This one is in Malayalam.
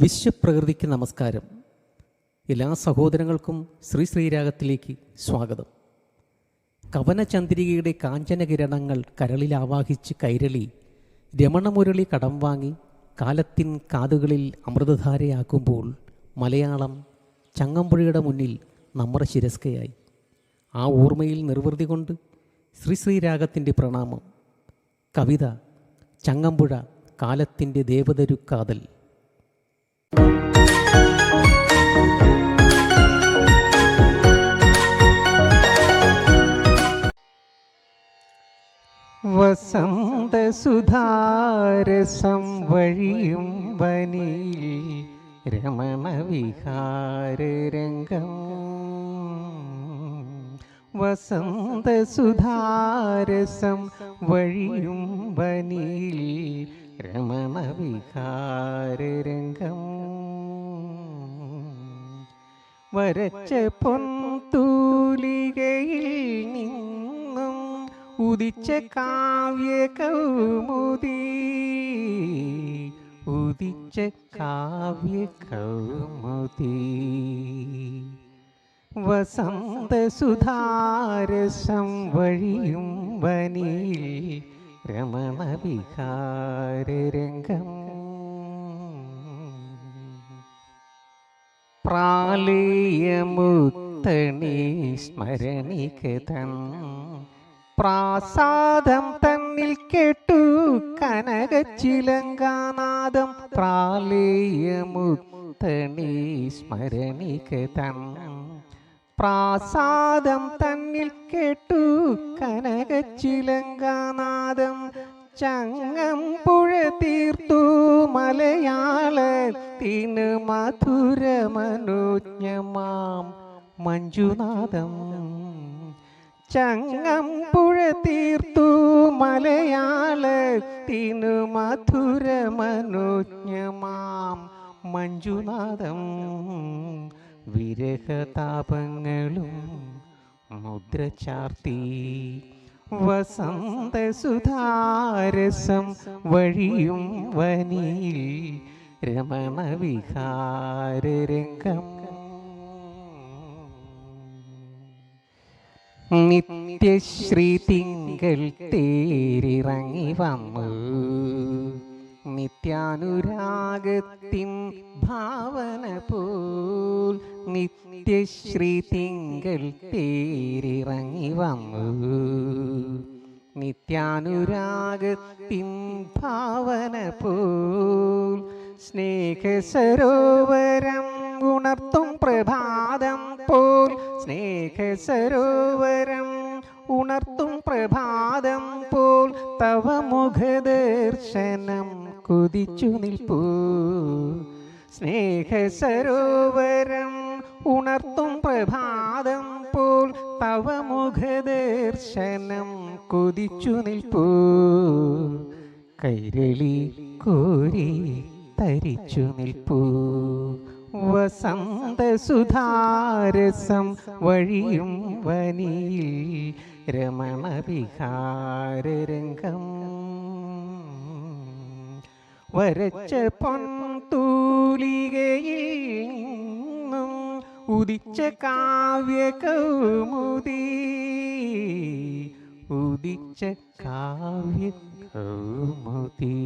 വിശ്വപ്രകൃതിക്ക് നമസ്കാരം. എല്ലാ സഹോദരങ്ങൾക്കും ശ്രീ ശ്രീരാഗത്തിലേക്ക് സ്വാഗതം. കവനചന്ദ്രികയുടെ കാഞ്ചനകിരണങ്ങൾ കരളിൽ ആവാഹിച്ച് കൈരളി രമണമുരളി കടം വാങ്ങി കാലത്തിൻ കാതുകളിൽ അമൃതധാരയാക്കുമ്പോൾ മലയാളം ചങ്ങമ്പുഴയുടെ മുന്നിൽ നമ്മുടെ ശിരസ്കയായി. ആ ഓർമ്മയിൽ നിർവൃതി കൊണ്ട് ശ്രീ ശ്രീരാഗത്തിന്റെ പ്രണാമം. കവിത ചങ്ങമ്പുഴ കാലത്തിന്റെ ദേവതരുക്കാതൽ. വസന്തസുധാരസം വഴിയും വനിയിൽ രമണവിഹാരരംഗം വസന്തസുധാരസം വഴിയും വനിയിൽ രമണവിഹാരരംഗം വരച്ച പൊന്തൂലികയിൽ നിന്നും ഉദിച്ച കാവ്യ കൗമുദി ഉദിച്ച കാവ്യ കൗമുദി വസന്തസുധാരസം വഴിയും വനിൽ രമണവിഹാരരംഗം പ്രാലേയമുത്തണി സ്മരണികതൻ. പ്രാസാദം തന്നിൽ കേട്ടു കനകച്ചിലങ്കാനാദം. പ്രാലേയമുത്തണി സ്മരണികതൻ. പ്രാസാദം തന്നിൽ കേട്ടു കനകച്ചിലങ്കാനാദം. ചങ്ങം പുഴ തീർത്തു മലയാളത്തിന് മധുരമനോജ്ഞമാം മഞ്ജുനാഥം. ചങ്ങം പുഴ തീർത്തു മലയാളത്തിനു മധുരമനോജ്ഞമാം മഞ്ജുനാഥം. വിരഹതാപങ്ങളും മുദ്രചാർത്തി വസന്തസുധാരസം വഴിയും വനിയിൽ രമണവിഹാരരംഗം. നിത്യശ്രീ തിങ്കൾ തേരിറങ്ങി വന്നു. നിത്യാനുരാഗത്തിൻ ഭാവന പോൽ നിത്യശ്രീ തിങ്കൾ തേരിറങ്ങി വന്നു. നിത്യാനുരാഗത്തിൻ ഭാവന പോൽ സ്നേഹസരോവരം ഉണർത്തും പ്രഭാതം പോൽ സ്നേഹസരോവരം ഉണർത്തും പ്രഭാതം പോൽ തവ മുഖദർശനം കുതിച്ചു നിൽപ്പൂ. സ്നേഹസരോവരം ഉണർത്തും പ്രഭാതം പോൽ തവ മുഖദർശനം കൊതിച്ചു നിൽപ്പൂ. കൈരളി കോരി തരിച്ചു നിൽപ്പൂ. വസന്തസുധാരസം വഴിയും വനിയിൽ രമണവിഹാരരംഗം വരച്ച പൊന്തൂലികയിൽ നിന്നും ഉദിച്ച കാവ്യ കൗമുദി ഉദിച്ച കാവ്യ കൗമുദി